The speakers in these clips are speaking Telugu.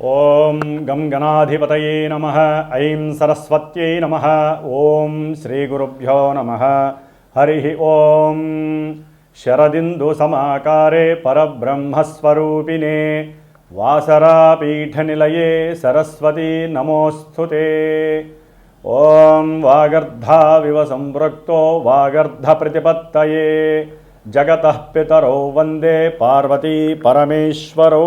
ఓం గం గణాధిపతయే నమ ఐం సరస్వత్యై నమ ఓం శ్రీ గురుభ్యో నమ హరి ఓం. శరదిందు సమాకారే పరబ్రహ్మస్వరూపిణే వాసరాపీఠనిలయే సరస్వతీ నమోస్తుతే. ఓం వాగర్ధావివ సంపృక్తో వాగర్ధ ప్రతిపత్తయే జగత పితరో వందే పార్వతీ పరమేశ్వరో.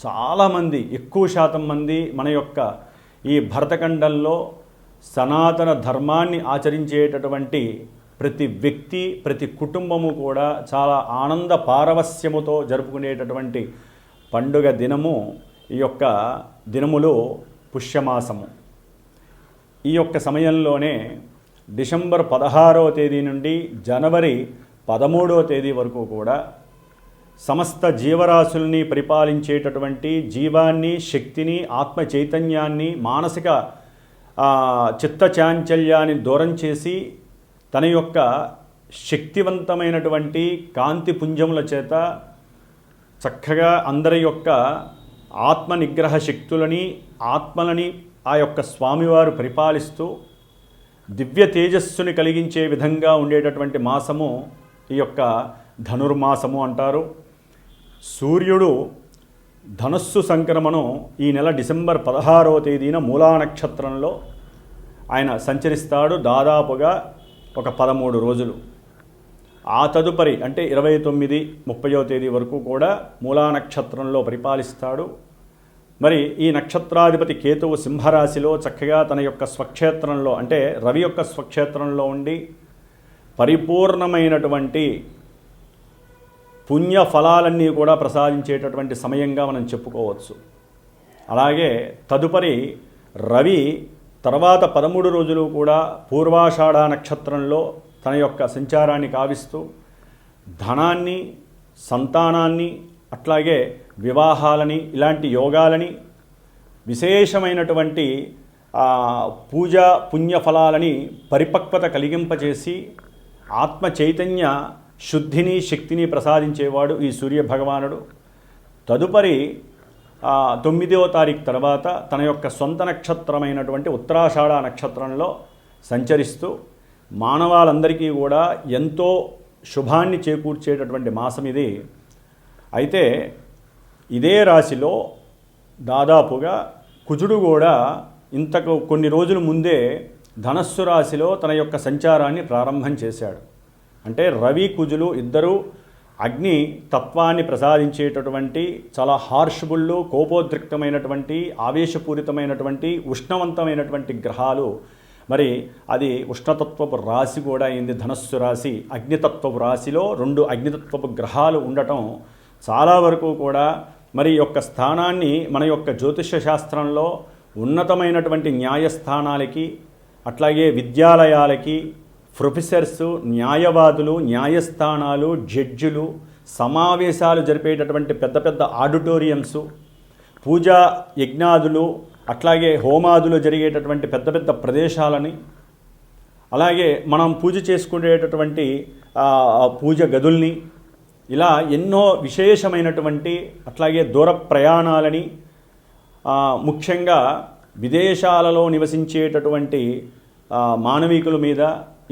చాలామంది ఎక్కువ శాతం మంది మన యొక్క ఈ భరతఖండంలో సనాతన ధర్మాన్ని ఆచరించేటటువంటి ప్రతి వ్యక్తి ప్రతి కుటుంబము కూడా చాలా ఆనంద పారవస్యముతో జరుపుకునేటటువంటి పండుగ దినము ఈ యొక్క దినములో పుష్యమాసము. ఈ యొక్క సమయంలోనే డిసెంబర్ పదహారవ తేదీ నుండి జనవరి పదమూడవ తేదీ వరకు కూడా సమస్త జీవరాశుల్ని పరిపాలించేటటువంటి జీవాన్ని శక్తిని ఆత్మ చైతన్యాన్ని మానసిక చిత్తచాంచల్యాన్ని చిత్త చాంచల్యాన్ని దూరం చేసి తన యొక్క శక్తివంతమైనటువంటి కాంతి పుంజముల చేత చక్కగా అందరి యొక్క ఆత్మ నిగ్రహ శక్తులని ఆత్మలని ఆ యొక్క స్వామివారు పరిపాలిస్తూ దివ్య తేజస్సుని కలిగించే విధంగా ఉండేటటువంటి మాసము ఈ యొక్క ధనుర్మాసము అంటారు. సూర్యుడు ధనస్సు సంక్రమణం ఈ నెల డిసెంబర్ పదహారవ తేదీన మూలా నక్షత్రంలో ఆయన సంచరిస్తాడు దాదాపుగా ఒక పదమూడు రోజులు. ఆ తదుపరి అంటే ఇరవై తొమ్మిది ముప్పయో తేదీ వరకు కూడా మూలా నక్షత్రంలో పరిపాలిస్తాడు. మరి ఈ నక్షత్రాధిపతి కేతువు సింహరాశిలో చక్కగా తన యొక్క స్వక్షేత్రంలో అంటే రవి యొక్క స్వక్షేత్రంలో ఉండి పరిపూర్ణమైనటువంటి పుణ్య ఫలాలన్నీ కూడా ప్రసాదించేటటువంటి సమయంగా మనం చెప్పుకోవచ్చు. అలాగే తదుపరి రవి తర్వాత పదమూడు రోజులు కూడా పూర్వాషాఢ నక్షత్రంలో తన యొక్క సంచారాన్ని కావిస్తూ ధనాన్ని సంతానాన్ని అట్లాగే వివాహాలని ఇలాంటి యోగాలని విశేషమైనటువంటి పూజ పుణ్యఫలాలని పరిపక్వత కలిగింపచేసి ఆత్మ చైతన్య శుద్ధిని శక్తిని ప్రసాదించేవాడు ఈ సూర్య భగవానుడు తదుపరి తొమ్మిదవ తారీఖు తర్వాత తన యొక్క సొంత నక్షత్రమైనటువంటి ఉత్తరాషాఢ నక్షత్రంలో సంచరిస్తూ మానవాళందరికీ కూడా ఎంతో శుభాన్ని చేకూర్చేటటువంటి మాసం ఇది. అయితే ఇదే రాశిలో దాదాపుగా కుజుడు కూడా ఇంతకు కొన్ని రోజుల ముందే ధనస్సు రాశిలో తన యొక్క సంచారాన్ని ప్రారంభం చేశాడు. అంటే రవి కుజులు ఇద్దరూ అగ్ని తత్వాన్ని ప్రసాదించేటటువంటి చాలా హార్ష్బుళ్ళు కోపోద్రిక్తమైనటువంటి ఆవేశపూరితమైనటువంటి ఉష్ణవంతమైనటువంటి గ్రహాలు. మరి అది ఉష్ణతత్వపు రాశి కూడా అయింది ధనస్సు రాశి. అగ్నితత్వపు రాశిలో రెండు అగ్నితత్వపు గ్రహాలు ఉండటం చాలా వరకు కూడా మరి యొక్క స్థానాన్ని మన యొక్క జ్యోతిష శాస్త్రంలో ఉన్నతమైనటువంటి న్యాయస్థానాలకి అట్లాగే విద్యాలయాలకి ప్రొఫెసర్స్ న్యాయవాదులు న్యాయస్థానాలు జడ్జిలు సమావేశాలు జరిపేటటువంటి పెద్ద పెద్ద ఆడిటోరియంసు పూజా యజ్ఞాదులు అట్లాగే హోమాదులు జరిగేటటువంటి పెద్ద పెద్ద ప్రదేశాలని అలాగే మనం పూజ చేసుకునేటటువంటి పూజ గదుల్ని ఇలా ఎన్నో విశేషమైనటువంటి అట్లాగే దూర ప్రయాణాలని ముఖ్యంగా విదేశాలలో నివసించేటటువంటి మానవీకుల మానవికుల మీద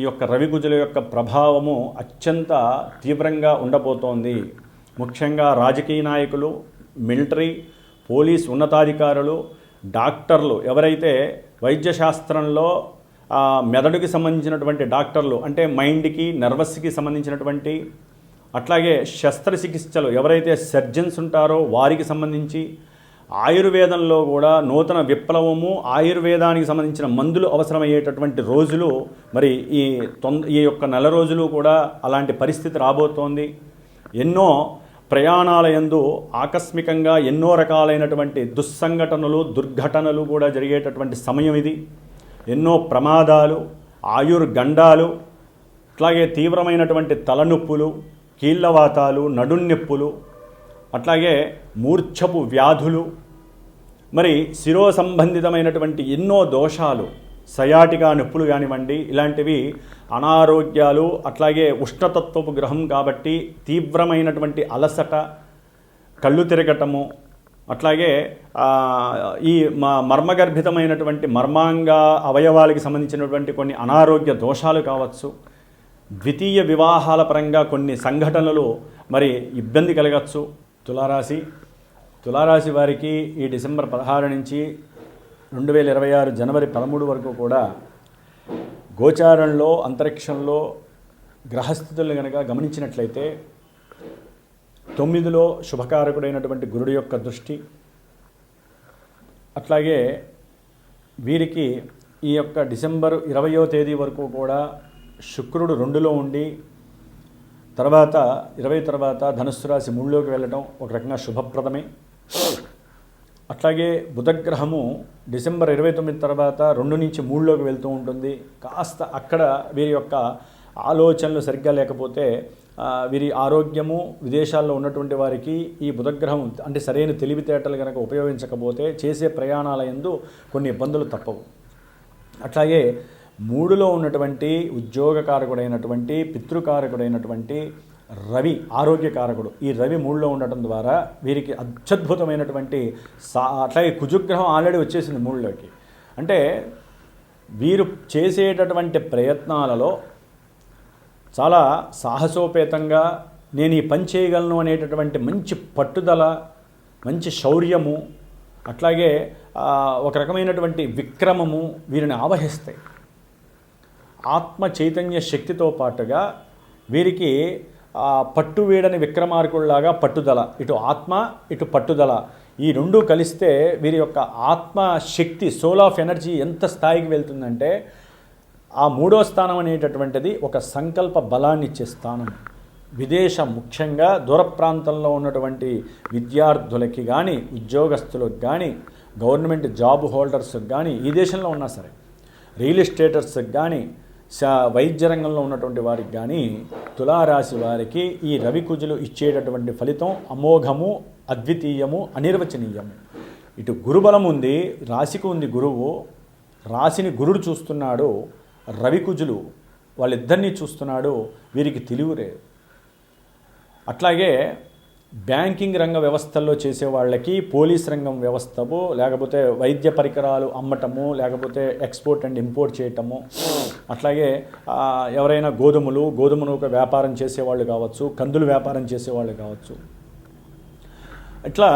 ఈ యొక్క రవిగుజుల యొక్క ప్రభావము అత్యంత తీవ్రంగా ఉండబోతోంది. ముఖ్యంగా రాజకీయ నాయకులు మిలిటరీ పోలీస్ ఉన్నతాధికారులు డాక్టర్లు ఎవరైతే వైద్యశాస్త్రంలో మెదడుకి సంబంధించినటువంటి డాక్టర్లు అంటే మైండ్కి నర్వస్కి సంబంధించినటువంటి అట్లాగే శస్త్రచికిత్సలు ఎవరైతే సర్జన్స్ ఉంటారో వారికి సంబంధించి ఆయుర్వేదంలో కూడా నూతన విప్లవము ఆయుర్వేదానికి సంబంధించిన మందులు అవసరమయ్యేటటువంటి రోజులు మరి ఈ తొంద ఈ యొక్క నెల రోజులు కూడా అలాంటి పరిస్థితి రాబోతోంది. ఎన్నో ప్రయాణాల ఎందు ఆకస్మికంగా ఎన్నో రకాలైనటువంటి దుస్సంఘటనలు దుర్ఘటనలు కూడా జరిగేటటువంటి సమయం ఇది. ఎన్నో ప్రమాదాలు ఆయుర్గండాలు అట్లాగే తీవ్రమైనటువంటి తలనొప్పులు కీళ్ళవాతాలు నడున్నొప్పులు అట్లాగే మూర్ఛపు వ్యాధులు మరి శిరో సంబంధితమైనటువంటి ఎన్నో దోషాలు సయాటిగా నొప్పులు కానివ్వండి ఇలాంటివి అనారోగ్యాలు అట్లాగే ఉష్ణతత్వపు గ్రహం కాబట్టి తీవ్రమైనటువంటి అలసట కళ్ళు తిరగటము అట్లాగే ఈ మ మర్మగర్భితమైనటువంటి మర్మాంగ అవయవాలకి సంబంధించినటువంటి కొన్ని అనారోగ్య దోషాలు కావచ్చు ద్వితీయ వివాహాల పరంగా కొన్ని సంఘటనలు మరి ఇబ్బంది కలగచ్చు తులారాశి. తులారాశి వారికి ఈ డిసెంబర్ పదహారు నుంచి రెండు వేల ఇరవై ఆరు జనవరి పదమూడు వరకు కూడా గోచారంలో అంతరిక్షంలో గ్రహస్థితులను కనుక గమనించినట్లయితే తొమ్మిదిలో శుభకారకుడైనటువంటి గురుడు యొక్క దృష్టి. అట్లాగే వీరికి ఈ యొక్క డిసెంబర్ ఇరవయో తేదీ వరకు కూడా శుక్రుడు రెండులో ఉండి తర్వాత ఇరవై తర్వాత ధనుస్సు రాశి మూడులోకి వెళ్ళడం ఒక రకంగా శుభప్రదమే. అట్లాగే బుధగ్రహము డిసెంబర్ ఇరవై తొమ్మిది తర్వాత రెండు నుంచి మూడులోకి వెళ్తూ ఉంటుంది. కాస్త అక్కడ వీరి యొక్క ఆలోచనలు సరిగ్గా లేకపోతే వీరి ఆరోగ్యము విదేశాల్లో ఉన్నటువంటి వారికి ఈ బుధగ్రహం అంటే సరైన తెలివితేటలు కనుక ఉపయోగించకపోతే చేసే ప్రయాణాల ఎందు కొన్ని ఇబ్బందులు తప్పవు. అట్లాగే మూడులో ఉన్నటువంటి ఉద్యోగకారకుడైనటువంటి పితృకారకుడైనటువంటి రవి ఆరోగ్యకారకుడు. ఈ రవి మూడులో ఉండటం ద్వారా వీరికి అత్యద్భుతమైనటువంటి సా అట్లాగే కుజుగ్రహం ఆల్రెడీ వచ్చేసింది మూడులోకి. అంటే వీరు చేసేటటువంటి ప్రయత్నాలలో చాలా సాహసోపేతంగా నేను ఈ పని చేయగలను అనేటటువంటి మంచి పట్టుదల మంచి శౌర్యము అట్లాగే ఒక రకమైనటువంటి విక్రమము వీరిని ఆవహిస్తాయి. ఆత్మ చైతన్య శక్తితో పాటుగా వీరికి పట్టువీడని పట్టు వీడని విక్రమార్కుల్లాగా పట్టుదల ఇటు ఆత్మ ఇటు పట్టుదల. ఈ రెండు కలిస్తే వీరి యొక్క ఆత్మ శక్తి సోల్ ఆఫ్ ఎనర్జీ ఎంత స్థాయికి వెళ్తుందంటే ఆ మూడో స్థానం అనేటటువంటిది ఒక సంకల్ప బలాన్ని ఇచ్చే స్థానం. విదేశం ముఖ్యంగా దూర ప్రాంతంలో ఉన్నటువంటి విద్యార్థులకి కానీ ఉద్యోగస్తులకు కానీ గవర్నమెంట్ జాబ్ హోల్డర్స్కి కానీ ఈ దేశంలో ఉన్నా సరే రియల్ ఎస్టేటర్స్కి కానీ శా వైద్య రంగంలో ఉన్నటువంటి వారికి కానీ తులారాశి వారికి ఈ రవికుజులు ఇచ్చేటటువంటి ఫలితం అమోఘము అద్వితీయము అనిర్వచనీయము. ఇటు గురుబలం ఉంది రాశికి ఉంది గురువు. రాశిని గురుడు చూస్తున్నాడు రవికుజులు వాళ్ళిద్దరినీ చూస్తున్నాడు వీరికి తెలివిరే అట్లాగే బ్యాంకింగ్ రంగ వ్యవస్థల్లో చేసే వాళ్ళకి పోలీస్ రంగం వ్యవస్థము లేకపోతే వైద్య పరికరాలు అమ్మటము లేకపోతే ఎక్స్పోర్ట్ అండ్ ఇంపోర్ట్ చేయటము. అట్లాగే ఎవరైనా గోధుమలు గోధుమను ఒక వ్యాపారం చేసేవాళ్ళు కావచ్చు కందులు వ్యాపారం చేసేవాళ్ళు కావచ్చు. ఇట్లా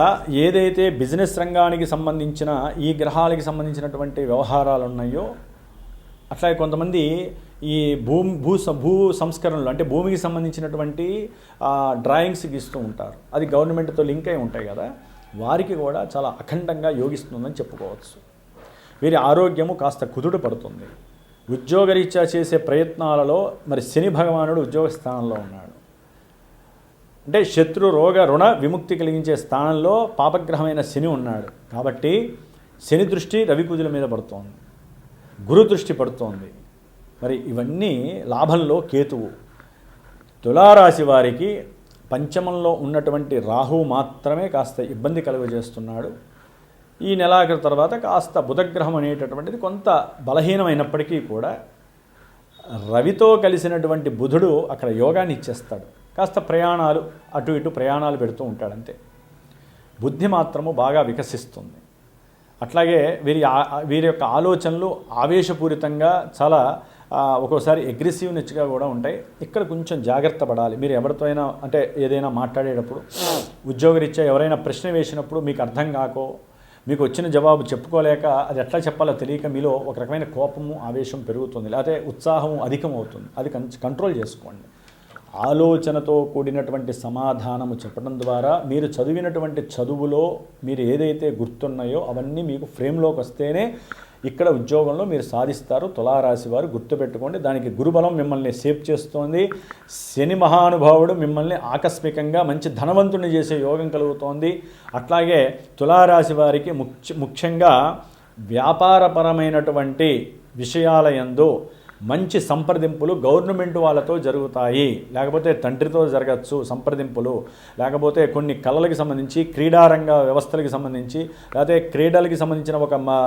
ఏదైతే బిజినెస్ రంగానికి సంబంధించిన ఈ గ్రహాలకి సంబంధించినటువంటి వ్యవహారాలు ఉన్నాయో అట్లాగే కొంతమంది ఈ భూమి భూ స- భూ సంస్కరణలు అంటే భూమికి సంబంధించినటువంటి డ్రాయింగ్స్ గీస్తూ ఉంటారు. అది గవర్నమెంట్తో లింక్ అయి ఉంటాయి కదా. వారికి కూడా చాలా అఖండంగా యోగిస్తుందని చెప్పుకోవచ్చు. వీరి ఆరోగ్యము కాస్త కుదుడు పడుతుంది. ఉద్యోగరీత్యా చేసే ప్రయత్నాలలో మరి శని భగవానుడు ఉద్యోగ స్థానంలో ఉన్నాడు. అంటే శత్రు రోగ రుణ విముక్తి కలిగించే స్థానంలో పాపగ్రహమైన శని ఉన్నాడు. కాబట్టి శని దృష్టి రవి రవికుజుల మీద పడుతోంది. గురు దృష్టి పడుతోంది. మరి ఇవన్నీ లాభంలో కేతువు. తులారాశి వారికి పంచమంలో ఉన్నటువంటి రాహు మాత్రమే కాస్త ఇబ్బంది కలుగజేస్తున్నాడు. ఈ నెలాఖరు తర్వాత కాస్త బుధగ్రహం అనేటటువంటిది కొంత బలహీనమైనప్పటికీ కూడా రవితో కలిసినటువంటి బుధుడు అక్కడ యోగాన్ని ఇచ్చేస్తాడు. కాస్త ప్రయాణాలు అటు ఇటు ప్రయాణాలు పెడుతూ ఉంటాడంతే బుద్ధి మాత్రము బాగా వికసిస్తుంది. అట్లాగే వీరి వీరి యొక్క ఆలోచనలు ఆవేశపూరితంగా చాలా ఒక్కోసారి అగ్రెసివ్నెస్గా కూడా ఉంటాయి. ఇక్కడ కొంచెం జాగ్రత్త పడాలి. మీరు ఎవరితో అయినా అంటే ఏదైనా మాట్లాడేటప్పుడు ఉద్యోగరీత్యా ఎవరైనా ప్రశ్న వేసినప్పుడు మీకు అర్థం కాకో మీకు వచ్చిన జవాబు చెప్పుకోలేక అది ఎట్లా చెప్పాలో తెలియక మీలో ఒక రకమైన కోపము ఆవేశం పెరుగుతుంది. లేకపోతే ఉత్సాహం అధికం అవుతుంది అది కంట్రోల్ చేసుకోండి. ఆలోచనతో కూడినటువంటి సమాధానము చెప్పడం ద్వారా మీరు చదివినటువంటి చదువులో మీరు ఏదైతే గుర్తున్నాయో అవన్నీ మీకు ఫ్రేమ్లోకి వస్తేనే ఇక్కడ ఉద్యోగంలో మీరు సాధిస్తారు. తులారాశి వారు గుర్తుపెట్టుకోండి. దానికి గురుబలం మిమ్మల్ని సేఫ్ చేస్తోంది. శని మహానుభావుడు మిమ్మల్ని ఆకస్మికంగా మంచి ధనవంతుని చేసే యోగం కలుగుతోంది. అట్లాగే తులారాశి వారికి ముఖ్య ముఖ్యంగా వ్యాపారపరమైనటువంటి విషయాల యందు మంచి సంప్రదింపులు గవర్నమెంట్ వాళ్ళతో జరుగుతాయి. లేకపోతే తండ్రితో జరగచ్చు సంప్రదింపులు. లేకపోతే కొన్ని కళలకు సంబంధించి క్రీడారంగ వ్యవస్థలకు సంబంధించి లేకపోతే క్రీడలకి సంబంధించిన ఒక మా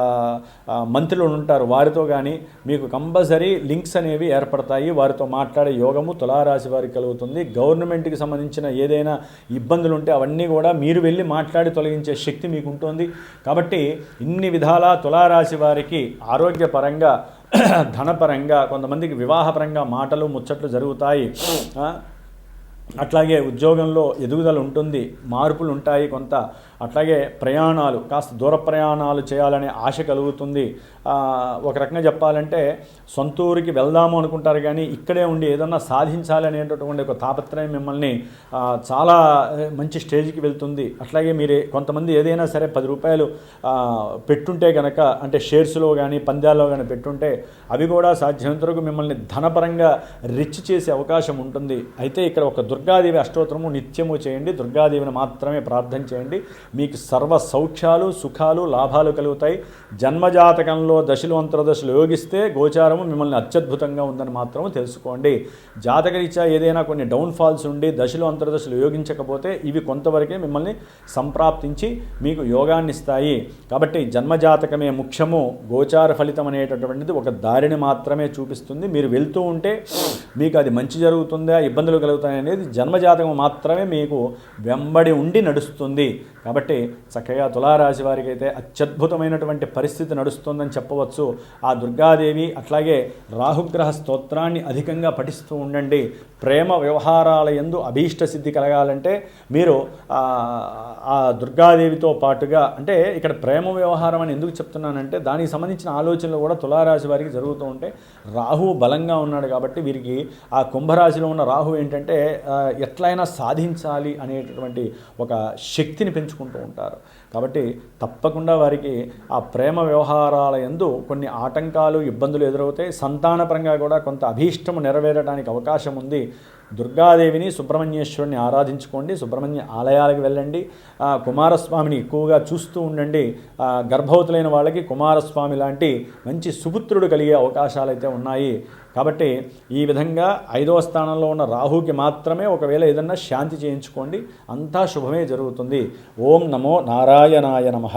మంత్రులు ఉంటారు. వారితో కానీ మీకు కంపల్సరీ లింక్స్ అనేవి ఏర్పడతాయి. వారితో మాట్లాడే యోగము తులారాశి వారికి కలుగుతుంది. గవర్నమెంట్కి సంబంధించిన ఏదైనా ఇబ్బందులు ఉంటే అవన్నీ కూడా మీరు వెళ్ళి మాట్లాడి తొలగించే శక్తి మీకు ఉంటుంది కాబట్టి ఇన్ని విధాల తులారాశి వారికి ఆరోగ్యపరంగా ధనపరంగా కొంతమందికి వివాహపరంగా మాటలు ముచ్చట్లు జరుగుతాయి. అట్లాగే ఉద్యోగంలో ఎదుగుదల ఉంటుంది మార్పులు ఉంటాయి కొంత. అట్లాగే ప్రయాణాలు కాస్త దూర ప్రయాణాలు చేయాలనే ఆశ కలుగుతుంది. ఒక రకంగా చెప్పాలంటే సొంత ఊరికి వెళ్దాము అనుకుంటారు కానీ ఇక్కడే ఉండి ఏదన్నా సాధించాలి అనేటటువంటి ఒక తాపత్రయం మిమ్మల్ని చాలా మంచి స్టేజ్కి వెళ్తుంది. అట్లాగే మీరు కొంతమంది ఏదైనా సరే పది రూపాయలు పెట్టుంటే కనుక అంటే షేర్స్లో కానీ పంద్యాల్లో కానీ పెట్టుంటే అవి కూడా సాధ్యమైనంత వరకు మిమ్మల్ని ధనపరంగా రిచ్ చేసే అవకాశం ఉంటుంది. అయితే ఇక్కడ ఒక దుర్గాదేవి అష్టోత్తరము నిత్యము చేయండి. దుర్గాదేవిని మాత్రమే ప్రార్థన చేయండి. మీకు సర్వ సౌఖ్యాలు సుఖాలు లాభాలు కలుగుతాయి. జన్మజాతకంలో దశలు అంతర్దశలు యోగిస్తే గోచారము మిమ్మల్ని అత్యద్భుతంగా ఉందని మాత్రం తెలుసుకోండి. జాతకరీత్యా ఏదైనా కొన్ని డౌన్ఫాల్స్ ఉండి దశలు అంతర్దశలు యోగించకపోతే ఇవి కొంతవరకే మిమ్మల్ని సంప్రాప్తించి మీకు యోగాన్ని ఇస్తాయి కాబట్టి జన్మజాతకమే ముఖ్యము. గోచార ఫలితం అనేటటువంటిది ఒక దారిని మాత్రమే చూపిస్తుంది. మీరు వెళ్తూ ఉంటే మీకు అది మంచి జరుగుతుందా ఇబ్బందులు కలుగుతాయి అనేది జన్మజాతకం మాత్రమే మీకు వెంబడి ఉండి నడుస్తుంది. కాబట్టి కాబట్టి చక్కగా తులారాశి వారికి అయితే అత్యద్భుతమైనటువంటి పరిస్థితి నడుస్తుందని చెప్పవచ్చు. ఆ దుర్గాదేవి అట్లాగే రాహుగ్రహ స్తోత్రాన్ని అధికంగా పఠిస్తూ ఉండండి. ప్రేమ వ్యవహారాల యందు అభీష్ట సిద్ధి కలగాలంటే మీరు ఆ, దుర్గాదేవితో పాటుగా అంటే ఇక్కడ ప్రేమ వ్యవహారం అని ఎందుకు చెప్తున్నానంటే దానికి సంబంధించిన ఆలోచనలు కూడా తులారాశి వారికి జరుగుతూ ఉంటే రాహు బలంగా ఉన్నాడు కాబట్టి వీరికి ఆ కుంభరాశిలో ఉన్న రాహు ఏంటంటే ఎట్లయినా సాధించాలి అనేటటువంటి ఒక శక్తిని పెంచుకుంటూ ఉంటారు. కాబట్టి తప్పకుండా వారికి ఆ ప్రేమ వ్యవహారాల యందు కొన్ని ఆటంకాలు ఇబ్బందులు ఎదురవుతాయి. సంతానపరంగా కూడా కొంత అభీష్టము నెరవేరడానికి అవకాశం ఉంది. దుర్గాదేవిని సుబ్రహ్మణ్యేశ్వరుని ఆరాధించుకోండి. సుబ్రహ్మణ్య ఆలయాలకు వెళ్ళండి. కుమారస్వామిని ఎక్కువగా చూస్తూ ఉండండి. గర్భవతులైన వాళ్ళకి కుమారస్వామి లాంటి మంచి సుపుత్రుడు కలిగే అవకాశాలు అయితే ఉన్నాయి. కాబట్టి ఈ విధంగా ఐదవ స్థానంలో ఉన్న రాహుకి మాత్రమే ఒకవేళ ఏదన్నా శాంతి చేయించుకోండి. అంతా శుభమే జరుగుతుంది. ఓం నమో నారాయణాయ నమః.